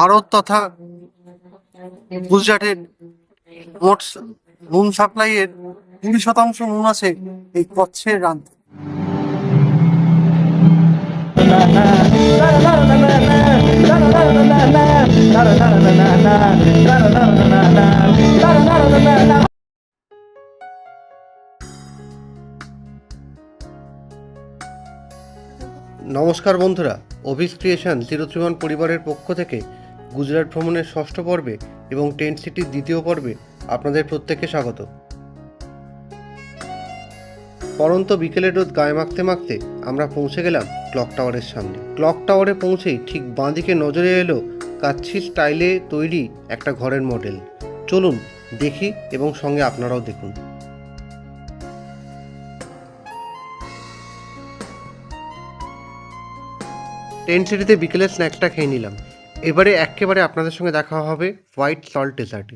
ভারত তথা গুজরাটের মোট নুন সাপ্লাইয়ের কুড়ি শতাংশ নুন আছে এই কচ্ছের রান্না নমস্কার বন্ধুরা, অভিস ক্রিয়েশন চিরত্রিমান পরিবারের পক্ষ থেকে গুজরাট ভ্রমণের ষষ্ঠ পর্বে এবং টেন্ট সিটির দ্বিতীয় পর্বে আপনাদের প্রত্যেককে স্বাগত। পরন্ত বিকেলের রোদ গায়ে মাখতে মাখতে আমরা পৌঁছে গেলাম ক্লক টাওয়ারের সামনে। ক্লক টাওয়ারে পৌঁছেই ঠিক বাঁদিকে নজরে এলো কাচ্ছি স্টাইলে তৈরি একটা ঘরের মডেল। চলুন দেখি এবং সঙ্গে আপনারাও দেখুন। টেন্ট সিটিতে বিকেলের স্ন্যাকটা খেয়ে নিলাম। এবারে একেবারে আপনাদের সঙ্গে দেখা হবে হোয়াইট সল্ট ডেজার্টে।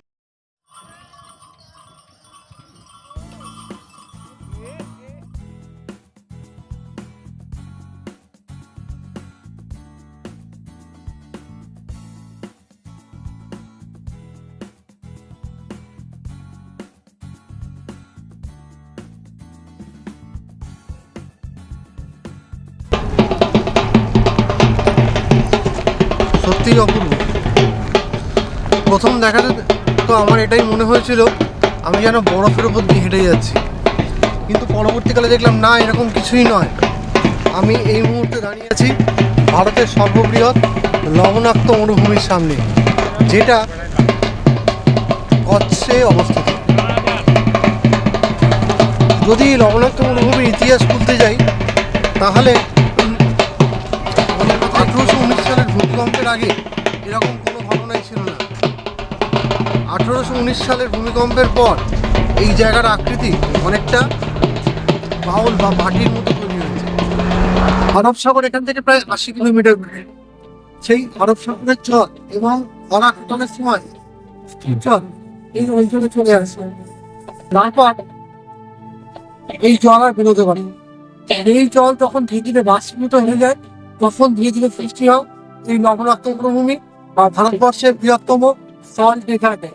সত্যিই অপূর্ব। প্রথম দেখাতে তো আমার এটাই মনে হয়েছিল, আমি যেন বরফের উপর দিয়ে হেঁটে যাচ্ছি। কিন্তু পরবর্তীকালে দেখলাম, না, এরকম কিছুই নয়। আমি এই মুহূর্তে দাঁড়িয়ে আছি ভারতের সর্ববৃহৎ লবণাক্ত মরুভূমির সামনে, যেটা কচ্ছে অবস্থিত। যদি লবণাক্ত মরুভূমির ইতিহাস খুলতে যাই, তাহলে ভূমিকম্পের আগে এরকম কোনো ঘটনাই ছিল না। আঠেরোশো উনিশ সালের ভূমিকম্পের পর এই জায়গার আকৃতি অনেকটা বাউল বা ভাটির মতো তৈরি হয়েছে। আরব সাগর এখান থেকে প্রায় আশি কিলোমিটার সেই আরব সাগরের জল এবং খরা কাটানোর সময় জল এই অঞ্চলে চলে আসে। তারপর এই জল আর বেরোতে পারে এই জল যখন ধীরে ধীরে বাষ্পীভূত হয়ে যায়, তখন ধীরে ধীরে সৃষ্টি হয় এই নবরাত্র প্রভূমি বা ভারতবর্ষের বৃহত্তম সল্ট ডেজার্টে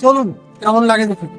চলুন কেমন লাগে দেখুন।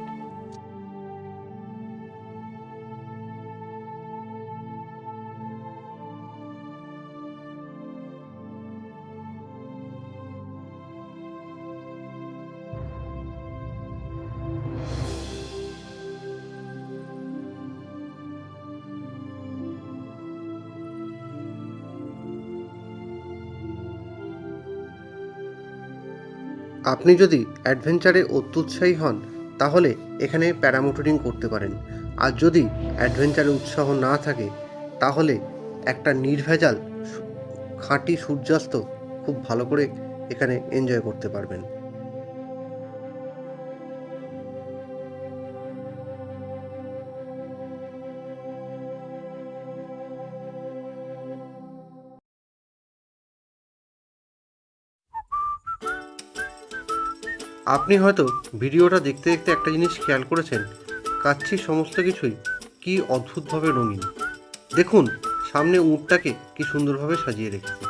আপনি যদি অ্যাডভেঞ্চারে অত্যুৎসাহী হন, তাহলে এখানে প্যারামোটরিং করতে পারেন। আর যদি অ্যাডভেঞ্চারে উৎসাহ না থাকে, তাহলে একটা নির্ভেজাল খাঁটি সূর্যাস্ত খুব ভালো করে এখানে এনজয় করতে পারবেন। আপনি হয়তো ভিডিওটা দেখতে দেখতে একটা জিনিস খেয়াল করেছেন কাচ্ছির সমস্ত কিছুই কি অদ্ভুতভাবে রঙিন। দেখুন, সামনে উঁটটাকে কি সুন্দরভাবে সাজিয়ে রেখেছে।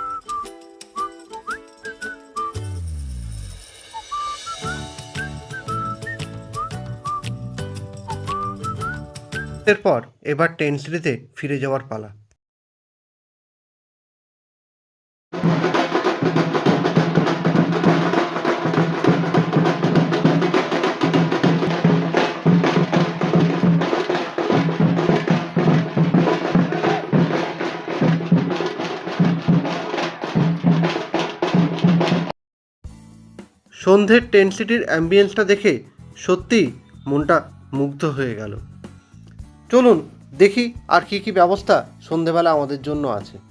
এরপর এবার টেন্ট সিটিতে ফিরে যাওয়ার পালা। সন্ধ্যের টেন্ট সিটির অ্যাম্বিয়েন্সটা দেখে সত্যিই মনটা মুগ্ধ হয়ে গেল। চলুন দেখি আর কি কি ব্যবস্থা সন্ধেবেলা আমাদের জন্য আছে।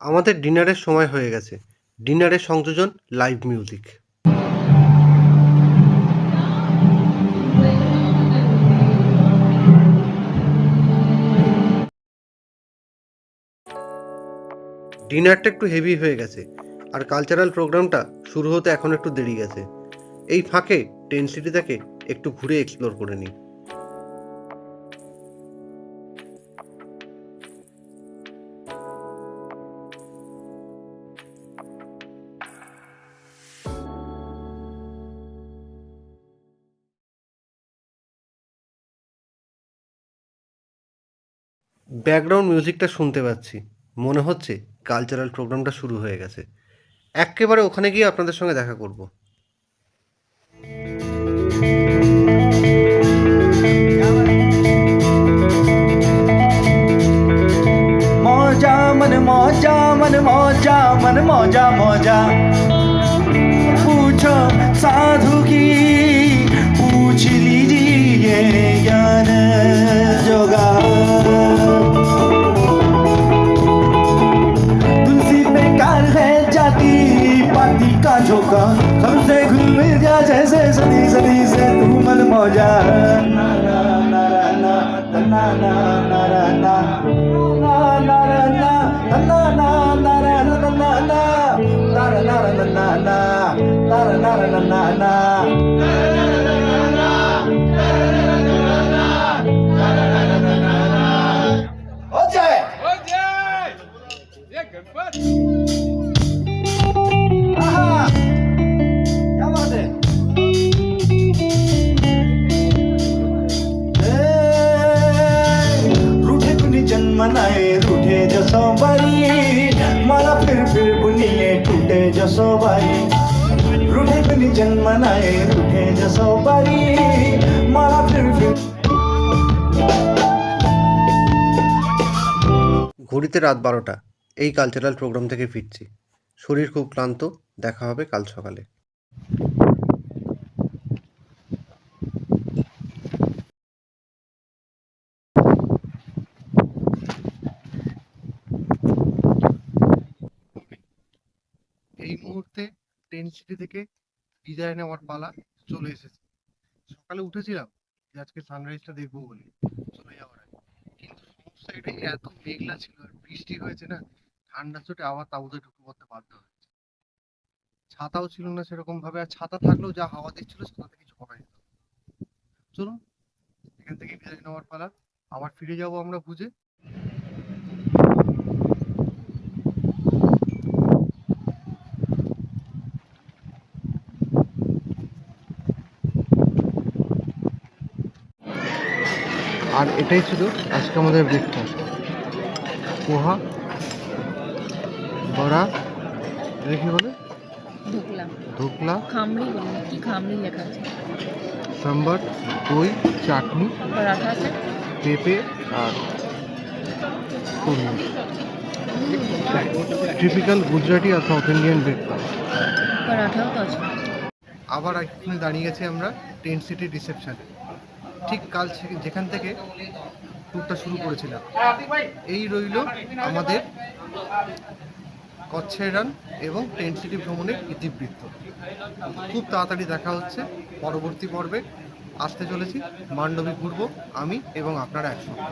আমাদের ডিনারের সময় হয়ে গেছে। ডিনারের সংযোজন লাইভ মিউজিক ডিনারটা একটু হেভি হয়ে গেছে, আর কালচারাল প্রোগ্রামটা শুরু হতে এখন একটু দেরি গেছে। এই ফাঁকে টেন সিটি থেকে একটু ঘুরে এক্সপ্লোর করে নিই। ব্যাকগ্রাউন্ড মিউজিকটা শুনতে পাচ্ছি। মনে হচ্ছে কালচারাল প্রোগ্রামটা শুরু হয়ে গেছে। একেবারে ওখানে গিয়ে আপনাদের সঙ্গে দেখা করব। মজা, মন মজা মন মজা মন মজা মজা। পুছো সাধু কি? পুছ জ্ঞান যোগা का झोंका सबसे घुल मिल जा जैसे सदी सदी से तू मन मौजा ना ना ना ना ना ना ना ना ना रूठे टूटे जसो बारी रूठे कुनी जन्म नाए रूठे जसो बारी मला फिर फिर ঘড়িতে রাত বারোটা এই কালচারাল প্রোগ্রাম থেকে ফিরছি শরীর খুব ক্লান্ত দেখা হবে কাল সকালে মুহূর্তে টেন সিটি থেকে বিদায় নেওয়ার পালা চলে এসেছে। সকালে উঠেছিলাম যে আজকে সানরাইজটা দেখব বলে চলে যাওয়ার আগে। কিন্তু সমস্যা এটাই এত মেঘলা ছিল আর বৃষ্টি হয়েছে না, ঠান্ডা চোটে আবার তাবুতে ঢুকে পড়তে বাধ্য হয়েছে। ছাতাও ছিল না সেরকম ভাবে আর ছাতা থাকলেও যা হাওয়া দিচ্ছিল ছাতাতে কিছু করা যেত। চলুন, এখান থেকে বিদায় নেওয়ার পালা। আবার ফিরে যাব আমরা বুঝে। আর এটাই ছিল আজকে আমাদের ব্রেকফাস্ট পোহা বড়া বলে? ধোকলা। খামড়ি বলি কি খামড়ি লেখা আছে? সাম্বার দই চাটনি আছে? পেঁপে আর টিপিক্যাল গুজরাটি আর সাউথ ইন্ডিয়ান ব্রেকফাস্ট পরাঠাও তো আছে। আবার এখানে দাঁড়িয়ে গেছি আমরা টেন্ট সিটি রিসেপশনে ঠিক কাল যেখান থেকে ট্যুরটা শুরু করেছিলাম। এই রইল আমাদের কচ্ছের রান এবং টেন্ট সিটি ভ্রমণের ইতিবৃত্ত। খুব তাড়াতাড়ি দেখা হচ্ছে, পরবর্তী পর্বে আসতে চলেছি। মান্ডবী ঘুরবো আমি এবং আপনারা একসঙ্গে।